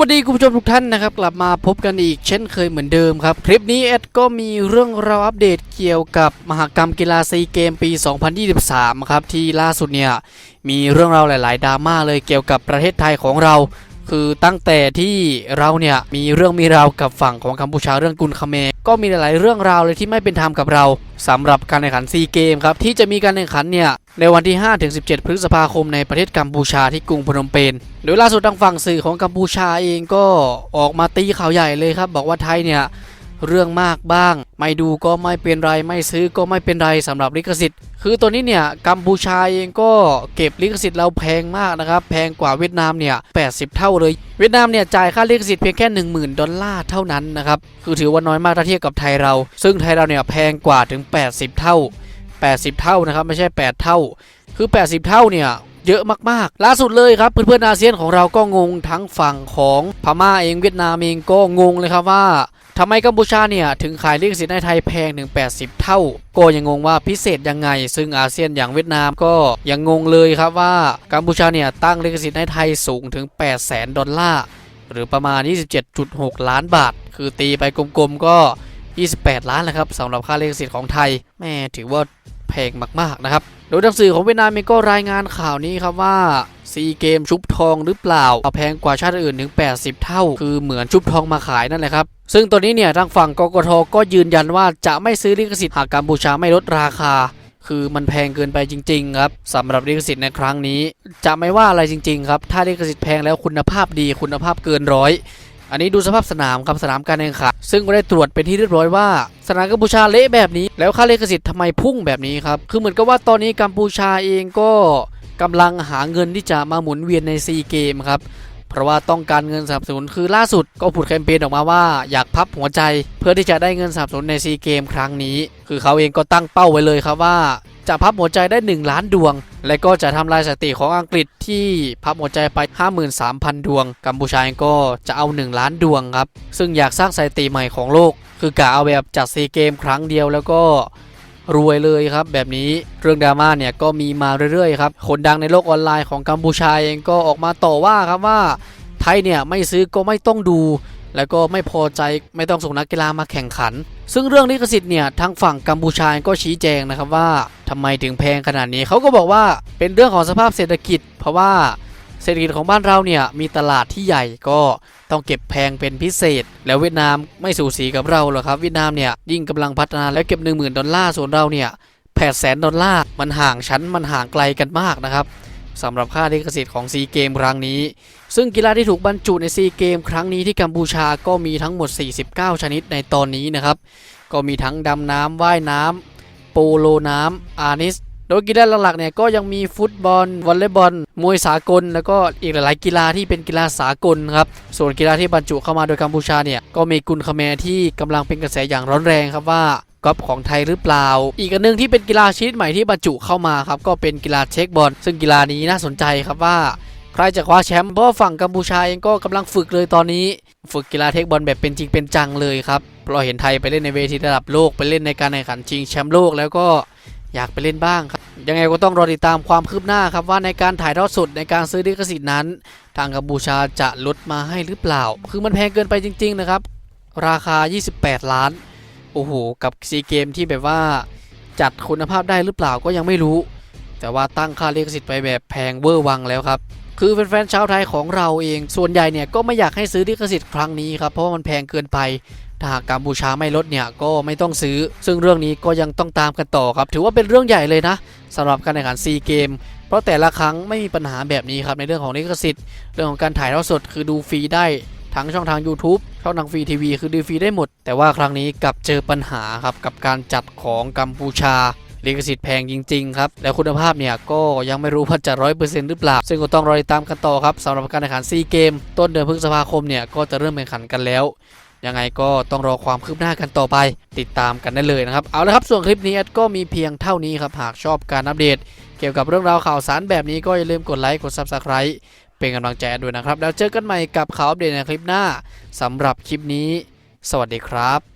วัสดีคุณผู้ชมทุกท่านนะครับ กลับมาพบกันอีกเช่นเคยเหมือนเดิมครับ คลิปนี้เอ็ดก็มีเรื่องราวอัปเดตเกี่ยวกับมหกรรมกีฬาซีเกมปี 2023 ครับ ที่ล่าสุดเนี่ย มีเรื่องราวหลาย ๆดราม่าเลยเกี่ยวกับประเทศไทยของเรา คือตั้งแต่ที่เราเนี่ยมีเรื่องมีราวกับฝั่งของกัมพูชาเรื่องกุนคาเม ก็มีหลาย ๆ เรื่องราวเลยที่ไม่เป็นธรรมกับเราสำหรับการแข่งขันซีเกมครับที่จะมีการแข่งขันเนี่ยในวันที่ 5-17 พฤษภาคมในประเทศกัมพูชาที่กรุงพนมเปญโดยล่าสุดทางฝั่งสื่อของกัมพูชาเองก็ออกมาตีข่าวใหญ่เลยครับ บอกว่าไทยเนี่ย เรื่องมากบ้าง ไม่ดูก็ไม่เป็นไรไม่ซื้อก็ไม่เป็นไรสำหรับลิขสิทธิ์ คือตัวนี้เนี่ยกัมพูชาเองก็เก็บลิขสิทธิ์เราแพงมากนะครับแพงกว่าเวียดนามเนี่ย80 เท่าเลย เวียดนามเนี่ยจ่ายค่าลิขสิทธิ์เพียงแค่ 10,000 ดอลลาร์เท่านั้นนะครับคือถือว่าน้อยมากถ้าเทียบกับไทยเรา ซึ่งไทยเราเนี่ยแพงกว่าถึง 80 เท่า 80 เท่านะครับไม่ใช่ 8 เท่า คือ 80 เท่าเนี่ยเยอะมากๆ ล่าสุดเลยครับ เพื่อนๆอาเซียนของเราก็งงทั้งฝั่งของพม่าเองเวียดนามเองก็งงเลยครับว่า ทำไมกัมพูชาเนี่ย ถึงขายลิขสิทธิ์ในไทยแพงถึง 80 เท่า ก็ยังงงว่าพิเศษยังไง ซึ่งอาเซียนอย่างเวียดนามก็ยังงงเลยครับว่ากัมพูชาเนี่ย ตั้งลิขสิทธิ์ในไทยสูงถึง 8 0 0แสนดอลลาร์หรือประมาณ 27.6 ล้านบาท คือตีไปกลมๆก็ 28 ล้านแหละครับสำหรับค่าลิขสิทธิ์ของไทยแม่ถือว่าแพงมากๆนะครับ โดยทางสื่อของเวียดนามก็รายงานข่าวนี้ครับว่าซีเกมชุบทองหรือเปล่าแพงกว่าชาติอื่นถึง 80 เท่า คือเหมือนชุบทองมาขายนั่นแหละครับ ซึ่งตัวนี้เนี่ยทางฝั่งกกทก็ยืนยันว่าจะไม่ซื้อลิขสิทธิ์หากกัมพูชาไม่ลดราคา คือมันแพงเกินไปจริงๆครับสำหรับลิขสิทธิ์ในครั้งนี้ จะไม่ว่าอะไรจริง ๆ ครับ ถ้าลิขสิทธิ์แพงแล้วคุณภาพดีคุณภาพเกินร้อย อันนี้ดูสภาพสนามครับสนามการแข่งขันซึ่งก็ได้ตรวจเป็นที่เรียบร้อยว่า สนามกัมพูชาเละแบบนี้ แล้วค่าเลขสิทธิ์ทำไมพุ่งแบบนี้ครับคือเหมือนกับว่าตอนนี้กัมพูชาเองก็กำลังหาเงินที่จะมาหมุนเวียนในซีเกมครับเพราะว่าต้องการเงินสนับสนุนคือล่าสุดก็ผุดแคมเปญออกมาว่าอยากพับหัวใจ เพื่อที่จะได้เงินสนับสนุนในซีเกมครั้งนี้ คือเขาเองก็ตั้งเป้าไว้เลยครับว่า จะพับหัวใจได้ 1 ล้านดวง และก็จะทำลายสถิติของอังกฤษที่พับหัวใจไป 53,000 ดวง กัมพูชาเองก็จะเอา 1 ล้านดวงครับ ซึ่งอยากสร้างสถิติใหม่ของโลก คือกะเอาแบบจัดซีเกมครั้งเดียวแล้วก็รวยเลยครับแบบนี้เรื่องดราม่าเนี่ยก็มีมาเรื่อยๆครับคนดังในโลกออนไลน์ของกัมพูชาเองก็ออกมาต่อว่าครับว่าไทยเนี่ยไม่ซื้อก็ไม่ต้องดู แล้วก็ไม่พอใจไม่ต้องส่งนักกีฬามาแข่งขัน ซึ่งเรื่องลิขสิทธิ์เนี่ยทางฝั่งกัมพูชาก็ชี้แจงนะครับว่าทำไมถึงแพงขนาดนี้เขาก็บอกว่าเป็นเรื่องของสภาพเศรษฐกิจ เพราะว่าเศรษฐกิจของบ้านเราเนี่ยมีตลาดที่ใหญ่ก็ต้องเก็บแพงเป็นพิเศษ แล้วเวียดนามไม่สูสีกับเราหรอกครับเวียดนามเนี่ยยิ่งกำลังพัฒนาแล้วเก็บ 1 0,000 ดอลลาร์ส่วนเราเนี่ยแปดแสนดอลลาร์มันห่างชั้นมันห่างไกลกันมากนะครับ สำหรับค่าลิขสิทธิ์ของซีเกมครั้งนี้ ซึ่งกีฬาที่ถูกบรรจุในซีเกมครั้งนี้ที่กัมพูชาก็มีทั้งหมด 49 ชนิดในตอนนี้นะครับ ก็มีทั้งดำน้ำว่ายน้ำโปโลน้ำอานิส โดยกีฬาหลักๆเนี่ยก็ยังมีฟุตบอลวอลเลย์บอล มวยสากล แล้วก็อีกหลายๆกีฬาที่เป็นกีฬาสากลครับ ส่วนกีฬาที่บรรจุเข้ามาโดยกัมพูชาเนี่ยก็มีกุนคาแมที่กำลังเป็นกระแสอย่างร้อนแรงครับว่า ก๊อปของไทยหรือเปล่า อีกอันหนึงที่เป็นกีฬาชนิดใหม่ที่บรรจุเข้ามาครับก็เป็นกีฬาเช็คบอลซึ่งกีฬานี้น่าสนใจครับว่าใครจะคว้าแชมป์เพราะฝั่งกัมพูชาเองก็กำลังฝึกเลยตอนนี้ ฝึกกีฬาเทคบอลแบบเป็นจริงเป็นจังเลยครับเราเห็นไทยไปเล่นในเวทีระดับโลกไปเล่นในการแข่งขันชิงแชมป์โลกแล้วก็อยากไปเล่นบ้างครับ ยังไงก็ต้องรอติดตามความคืบหน้าครับว่าในการถ่ายทอดสดในการซื้อลิขสิทธิ์นั้น ทางกัมพูชาจะลดมาให้หรือเปล่า คือมันแพงเกินไปจริง ๆ นะครับ ราคา 28 ล้าน โอ้โห กับซีเกมที่แบบว่าจัดคุณภาพได้หรือเปล่าก็ยังไม่รู้ แต่ว่าตั้งค่าลิขสิทธิ์ไปแบบแพงเวอร์วังแล้วครับ คือแฟนๆชาวไทยของเราเอง ส่วนใหญ่เนี่ยก็ไม่อยากให้ซื้อลิขสิทธิ์ครั้งนี้ครับเพราะมันแพงเกินไปถ้าหากกัมพูชาไม่ลดเนี่ยก็ไม่ต้องซื้อ ซึ่งเรื่องนี้ก็ยังต้องตามกันต่อครับ ถือว่าเป็นเรื่องใหญ่เลยนะสำหรับการแข่งขันซีเกม เพราะแต่ละครั้งไม่มีปัญหาแบบนี้ครับในเรื่องของลิขสิทธิ์ เรื่องของการถ่ายทอดสดคือดูฟรีได้ ทั้งช่องทาง YouTube ช่องทางฟรีทีวีคือดูฟรีได้หมด แต่ว่าครั้งนี้กลับเจอปัญหาครับกับการจัดของกัมพูชาลิขสิทธิ์แพงจริง ๆ ครับ แล้วคุณภาพเนี่ย ก็ยังไม่รู้ว่าจะร้อยเปอร์เซ็นต์หรือเปล่า ซึ่งก็ต้องรอติดตามกันต่อครับสำหรับการแข่งขันซีเกม ต้นเดือนพฤษภาคมเนี่ย ก็จะเริ่มแข่งขันกันแล้ว ยังไงก็ต้องรอความคืบหน้ากันต่อไป ติดตามกันได้เลยนะครับ เอาละครับ ส่วนคลิปนี้ก็มีเพียงเท่านี้ครับ หากชอบการอัปเดต เกี่ยวกับเรื่องราวข่าวสารแบบนี้ก็อย่าลืมกดไลค์กด Subscribe เป็นกำลังใจดด้วยนะครับ แล้วเจอกันใหม่กับข่าวอัปเดตในคลิปหน้าสำหรับคลิปนี้ สวัสดีครับ